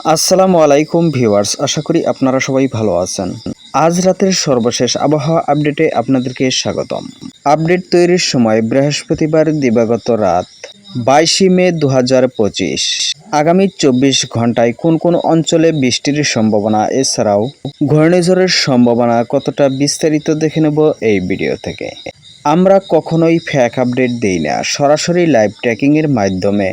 আসসালামু আলাইকুম ভিউয়ার্স, আশা করি আপনারা সবাই ভালো আছেন। আজ রাতের সর্বশেষ আবহাওয়া আপডেটে আপনাদেরকে স্বাগতম। আপডেট তৈরির সময় বৃহস্পতিবার দিবাগত রাত বাইশে মে দু আগামী চব্বিশ ঘন্টায় কোন কোন অঞ্চলে বৃষ্টির সম্ভাবনা, এছাড়াও ঘূর্ণিঝড়ের সম্ভাবনা কতটা বিস্তারিত দেখে নেব এই ভিডিও থেকে। আমরা কখনোই ফ্যাক আপডেট দিই না, সরাসরি লাইভ ট্র্যাকিংয়ের মাধ্যমে।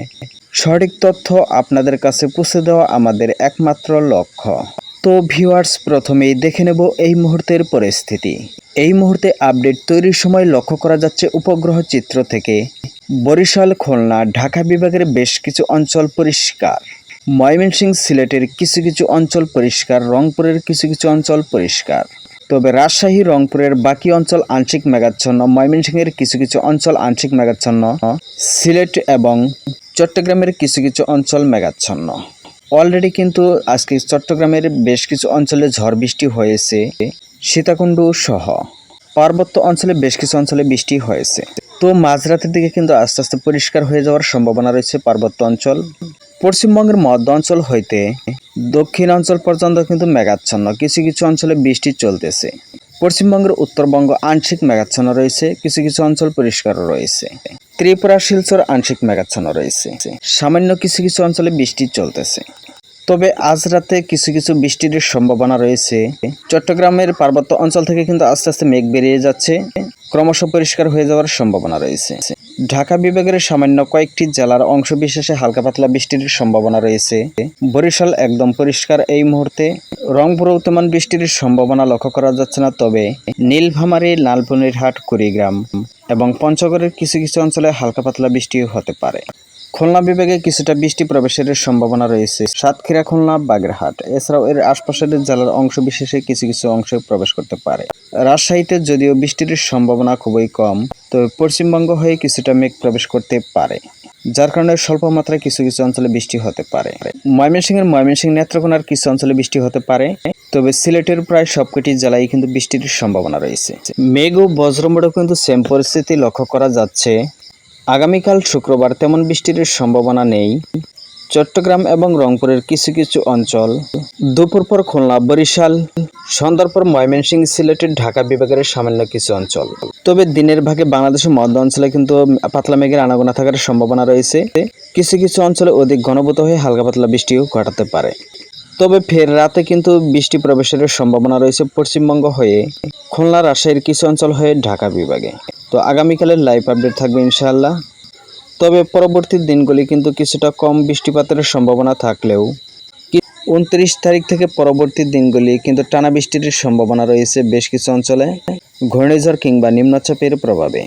সঠিক তথ্য আপনাদের কাছে পৌঁছে দেওয়া আমাদের একমাত্র লক্ষ্য। তো ভিউয়ার্স প্রথমেই দেখে নেব এই মুহূর্তের পরিস্থিতি। এই মুহূর্তে আপডেট তৈরির সময় লক্ষ্য করা যাচ্ছে উপগ্রহ চিত্র থেকে বরিশাল, খুলনা, ঢাকা বিভাগের বেশ কিছু অঞ্চল পরিষ্কার। ময়মনসিংহ সিলেটের কিছু কিছু অঞ্চল পরিষ্কার, রংপুরের কিছু কিছু অঞ্চল পরিষ্কার। তবে রাজশাহী, রংপুরের বাকি অঞ্চল আংশিক মেঘাচ্ছন্ন, ময়মনসিংহের কিছু কিছু অঞ্চল আংশিক মেঘাচ্ছন্ন, সিলেট এবং চট্টগ্রামের কিছু কিছু অঞ্চল মেঘাচ্ছন্ন। অলরেডি কিন্তু আজকে চট্টগ্রামের বেশ কিছু অঞ্চলে ঝড় বৃষ্টি হয়েছে, সীতাকুণ্ড সহ। পার্বত্য অঞ্চলে বেশ কিছু অঞ্চলে বৃষ্টি হয়েছে। তো মাঝরাতের দিকে কিন্তু আস্তে আস্তে পরিষ্কার হয়ে যাওয়ার সম্ভাবনা রয়েছে পার্বত্য অঞ্চল। পশ্চিমবঙ্গের মধ্য অঞ্চল হইতে দক্ষিণ অঞ্চল পর্যন্ত কিন্তু মেঘাচ্ছন্ন। কিছু কিছু অঞ্চলে বৃষ্টি চলতেছে। পশ্চিমবঙ্গের উত্তরবঙ্গ আংশিক মেঘাচ্ছন্ন রয়েছে। কিছু কিছু অঞ্চল পরিষ্কার রয়েছে। ত্রিপুরা, শিলচর আংশিক মেঘাচ্ছন্ন রয়েছে। সামান্য কিছু কিছু অঞ্চলে বৃষ্টি চলতেছে। তবে আজ রাতে কিছু কিছু বৃষ্টির সম্ভাবনা রয়েছে। চট্টগ্রামের পার্বত্য অঞ্চল থেকে কিন্তু আস্তে আস্তে মেঘ বেরিয়ে যাচ্ছে। ক্রমশ পরিষ্কার হয়ে যাওয়ার সম্ভাবনা রয়েছে। ঢাকা বিভাগের সামান্য কয়েকটি জেলার অংশ বিশেষে হালকা পাতলা বৃষ্টির সম্ভাবনা রয়েছে। বরিশাল একদম পরিষ্কার এই মুহূর্তে। রংপুর তেমন বৃষ্টির সম্ভাবনা লক্ষ্য করা যাচ্ছে না, তবে নীলভামারী লালপুনিরহাট কুড়িগ্রাম এবং পঞ্চগড়ের কিছু কিছু অঞ্চলে হালকা পাতলা বৃষ্টিও হতে পারে। খুলনা বিভাগে কিছুটা বৃষ্টি প্রবেশের সম্ভাবনা রয়েছে। সাতক্ষীরা, খুলনা, বাগেরহাট এছাড়াও এর আশপাশের জেলার অংশ বিশেষে কিছু কিছু অংশে প্রবেশ করতে পারে। রাজশাহীতে যদিও বৃষ্টির সম্ভাবনা খুবই কম। তবে পশ্চিমবঙ্গ হয়ে কিছুটা মেঘ প্রবেশ করতে পারে, যার কারণে স্বল্প মাত্রায় কিছু কিছু অঞ্চলে বৃষ্টি হতে পারে। ময়মনসিংহের ময়মনসিংহ নেত্রকোনার কিছু অঞ্চলে বৃষ্টি হতে পারে, তবে সিলেটের প্রায় সবকটি জেলায় কিন্তু বৃষ্টির সম্ভাবনা রয়েছে। মেঘ ও বজ্রমোড়ও কিন্তু সেম পরিস্থিতি লক্ষ্য করা যাচ্ছে। আগামীকাল শুক্রবার তেমন বৃষ্টির সম্ভাবনা নেই। চট্টগ্রাম এবং রংপুরের কিছু কিছু অঞ্চল। দুপুর পর খুলনা, বরিশাল, সন্ধ্যার পর ময়মনসিংহ, সিলেটের ঢাকা বিভাগের সামান্য কিছু অঞ্চল। তবে দিনের ভাগে বাংলাদেশের মধ্য অঞ্চলে কিন্তু পাতলা মেঘের আনাগোনা থাকার সম্ভাবনা রয়েছে। কিছু কিছু অঞ্চলে অধিক ঘনভূত হয়ে হালকা পাতলা বৃষ্টিও ঘটাতে পারে। তবে ফের রাতে কিন্তু বৃষ্টি প্রবেশের সম্ভাবনা রয়েছে পশ্চিমবঙ্গ হয়ে। খুলনা, রাজশাহীর কিছু অঞ্চল হয়ে ঢাকা বিভাগে। তো আগামীকালের লাইভ আপডেট থাকবে ইনশাআল্লাহ। তবে পরবর্তী দিনগুলি কিন্তু কিছুটা কম বৃষ্টিপাতের সম্ভাবনা থাকলেও উনত্রিশ তারিখ থেকে পরবর্তী দিনগুলি কিন্তু টানা বৃষ্টির সম্ভাবনা রয়েছে বেশ কিছু অঞ্চলে। ঘূর্ণিঝড় কিংবা নিম্নচাপের প্রভাবে।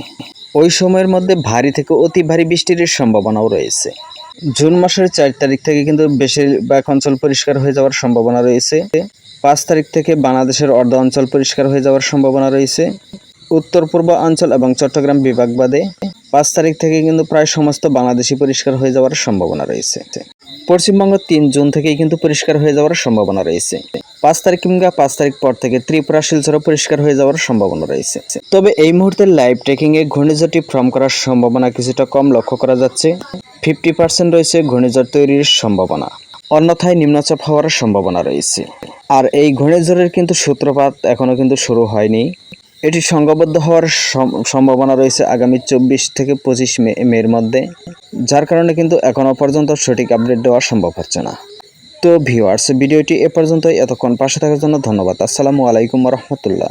ওই সময়ের মধ্যে ভারী থেকে অতি ভারী বৃষ্টির সম্ভাবনাও রয়েছে। জুন মাসের চার তারিখ থেকে কিন্তু বেশিরভাগ অঞ্চল পরিষ্কার হয়ে যাওয়ার সম্ভাবনা রয়েছে। পাঁচ তারিখ থেকে বাংলাদেশের অর্ধ অঞ্চল পরিষ্কার হয়ে যাওয়ার সম্ভাবনা রয়েছে। উত্তর পূর্ব অঞ্চল এবং চট্টগ্রাম বিভাগ বাদে পাঁচ তারিখ থেকে কিন্তু প্রায় সমস্ত বাংলাদেশি পরিষ্কার হয়ে যাওয়ার সম্ভাবনা রয়েছে। পশ্চিমবঙ্গ তিন জুন থেকেই কিন্তু পরিষ্কার হয়ে যাওয়ার সম্ভাবনা রয়েছে। পাঁচ তারিখ কিংবা পাঁচ তারিখ পর থেকে ত্রিপুরা, শিলচরও পরিষ্কার হয়ে যাওয়ার সম্ভাবনা রয়েছে। তবে এই মুহূর্তে লাইভ ট্রেকিং এ ঘূর্ণিঝড়টি ফর্ম করার সম্ভাবনা কিছুটা কম লক্ষ্য করা যাচ্ছে। ফিফটি পার্সেন্ট রয়েছে ঘূর্ণিঝড় তৈরির সম্ভাবনা। অন্যথায় নিম্নচাপ হওয়ার সম্ভাবনা রয়েছে। আর এই ঘূর্ণিঝড়ের কিন্তু সূত্রপাত এখনও কিন্তু শুরু হয়নি। এটি সংঘবদ্ধ হওয়ার সম্ভাবনা রয়েছে আগামী চব্বিশ থেকে পঁচিশ মে, মের মধ্যে, যার কারণে কিন্তু এখনও পর্যন্ত সঠিক আপডেট দেওয়া সম্ভব হচ্ছে না। তো ভিওয়ার্স ভিডিওটি এ পর্যন্ত এতক্ষণ পাশে থাকার জন্য ধন্যবাদ। আসসালামু আলাইকুম রহমতুল্লাহ।